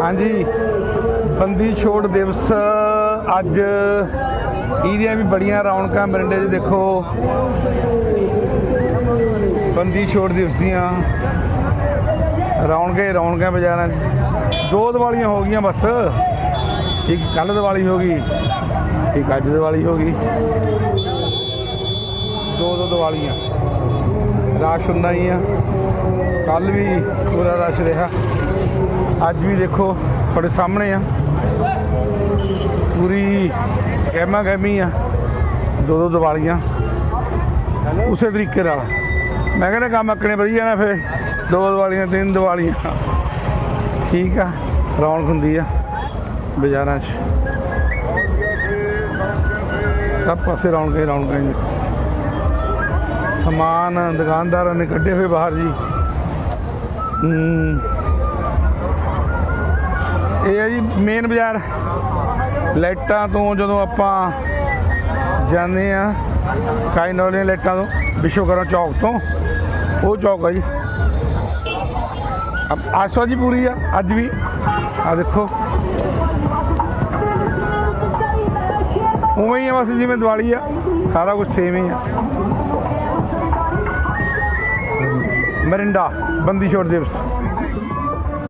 ਹਾਂਜੀ। ਬੰਦੀ ਛੋੜ ਦਿਵਸ ਅੱਜ ਇਹਦੀਆਂ ਵੀ ਬੜੀਆਂ ਰੌਣਕਾਂ ਮਰਿੰਡੇ 'ਚ ਦੇਖੋ। ਬੰਦੀ ਛੋੜ ਦਿਵਸ ਦੀਆਂ ਰੌਣਕਾਂ ਰੌਣਕਾਂ ਬਾਜ਼ਾਰਾਂ 'ਚ। ਦੋ ਦੀਵਾਲੀਆਂ ਹੋ ਗਈਆਂ ਬਸ। ਇੱਕ ਕੱਲ ਦੀਵਾਲੀ ਹੋ ਗਈ, ਇੱਕ ਅੱਜ ਦੀਵਾਲੀ ਹੋ ਗਈ। ਦੋ ਦੋ ਦੀਵਾਲੀਆਂ। ਰਸ਼ ਹੁੰਦਾ ਹੀ ਆ। ਕੱਲ ਵੀ ਪੂਰਾ ਰਸ਼ ਰਿਹਾ। ਅੱਜ ਵੀ ਦੇਖੋ, ਤੁਹਾਡੇ ਸਾਹਮਣੇ ਆ। ਪੂਰੀ ਗਹਿਮਾ ਗਹਿਮੀ ਆ ਦੋ ਦੋ ਦੀਵਾਲੀਆਂ। ਉਸੇ ਤਰੀਕੇ ਨਾਲ। ਮੈਂ ਕਹਿੰਦਾ ਕੰਮ ਅੱਕਣੇ ਵਧੀਆ ਨਾ ਫਿਰ, ਦੋ ਦੀਵਾਲੀਆਂ, ਤਿੰਨ ਦੀਵਾਲੀਆਂ। ਠੀਕ ਆ, ਰੌਣਕ ਹੁੰਦੀ ਆ ਬਾਜ਼ਾਰਾਂ 'ਚ। ਸਭ ਪਾਸੇ ਰੌਣਕਾਂ ਹੀ ਰੌਣਕਾਂ ਹੀ ਸਮਾਨ, ਦੁਕਾਨਦਾਰਾਂ ਨੇ ਕੱਢੇ ਹੋਏ ਬਾਹਰ ਜੀ। ਇਹ ਹੈ ਜੀ ਮੇਨ ਬਾਜ਼ਾਰ। ਲਾਈਟਾਂ ਤੋਂ ਜਦੋਂ ਆਪਾਂ ਜਾਂਦੇ ਆ ਕਾਇਨ ਲਾਈਟਾਂ ਤੋਂ, ਵਿਸ਼ਵਕਰਮਾ ਚੌਕ ਤੋਂ, ਉਹ ਚੌਕ ਆ ਜੀ। ਆਸ਼ਾ ਜੀ ਪੂਰੀ ਆ, ਅੱਜ ਵੀ। ਆ ਦੇਖੋ। ਉਵੇਂ ਹੀ ਆ ਬਸ ਜਿਵੇਂ ਦੀਵਾਲੀ ਆ, ਸਾਰਾ ਕੁਝ ਸੇਮ ਹੀ ਆ। ਮਰਿੰਡਾ ਬੰਦੀ ਛੋੜ ਦਿਵਸ।